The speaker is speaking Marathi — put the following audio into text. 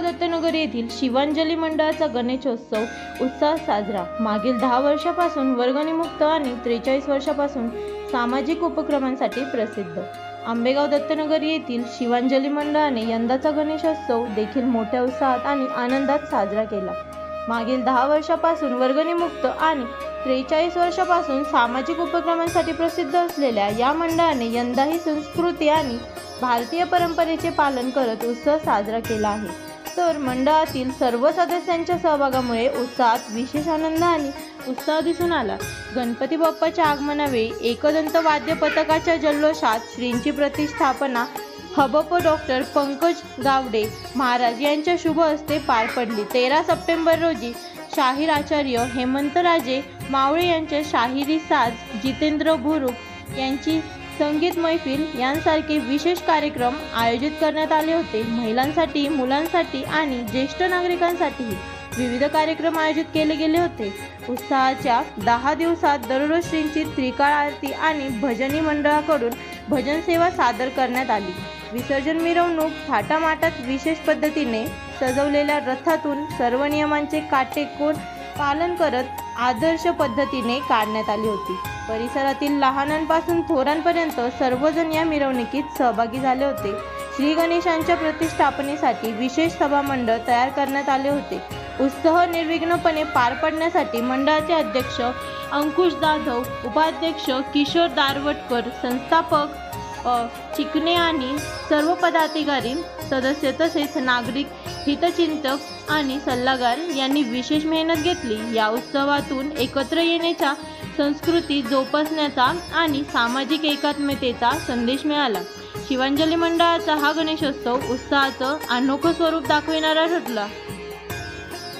दत्तनगर येथील शिवांजली मंडळाचा गणेशोत्सव उत्साहात साजरा. मागील दहा वर्षापासून वर्गणीमुक्त आणि त्रेचाळीस वर्षापासून सामाजिक उपक्रमांसाठी प्रसिद्ध. आंबेगाव दत्तनगर येथील शिवांजली मंडळाने यंदाचा गणेशोत्सव देखील मोठ्या उत्साहात आणि आनंदात साजरा केला. मागील दहा वर्षापासून वर्गणीमुक्त आणि त्रेचाळीस वर्षापासून सामाजिक उपक्रमांसाठी प्रसिद्ध असलेल्या या मंडळाने यंदाही संस्कृती आणि भारतीय परंपरेचे पालन करत उत्सव साजरा केला आहे. तर मंडळातील सर्व सदस्यांच्या सहभागामुळे उत्साहात विशेष आनंद आणि उत्साह दिसून आला. गणपती बाप्पाच्या आगमनावेळी एकदंत वाद्य पथकाच्या जल्लोषात श्रींची प्रतिष्ठापना हबप डॉक्टर पंकज गावडे महाराज यांच्या शुभ हस्ते पार पडली. तेरा सप्टेंबर रोजी शाहीर आचार्य हेमंतराजे मावळे यांच्या शाहिरी साज जितेंद्र भुरुक यांची संगीत मैफिल यांसारखे विशेष कार्यक्रम आयोजित करण्यात आले होते. महिलांसाठी मुलांसाठी आणि ज्येष्ठ नागरिकांसाठीही विविध कार्यक्रम आयोजित केले गेले होते. उत्साहाच्या दहा दिवसात दररोज श्रींची त्रिकाळ आरती आणि भजनी मंडळाकडून भजन सेवा सादर करण्यात आली. विसर्जन मिरवणूक थाटामाटात विशेष पद्धतीने सजवलेल्या रथातून सर्व नियमांचे काटेकोर पालन करत आदर्श पद्धतीने काढण्यात आली होती. परिसरातील लहानांपासून थोरांपर्यंत सर्वजण या मिरवणुकीत सहभागी झाले होते. श्री गणेशांच्या प्रतिष्ठापनेसाठी विशेष सभामंडळ तयार करण्यात आले होते. उत्सव निर्विघ्नपणे पार पडण्यासाठी मंडळाचे अध्यक्ष अंकुश जाधव उपाध्यक्ष किशोर दारवटकर संस्थापक चिकणे आणि सर्व पदाधिकारी सदस्य तसेच नागरिक हितचिंतक आणि सल्लागार यांनी विशेष मेहनत घेतली. या उत्सवातून एकत्र येण्याच्या संस्कृती जोपासण्याचा आणि सामाजिक एकात्मतेचा संदेश मिळाला. शिवांजली मंडळाचा हा गणेशोत्सव उत्साहाचं अनोखं स्वरूप दाखविणारा ठरला.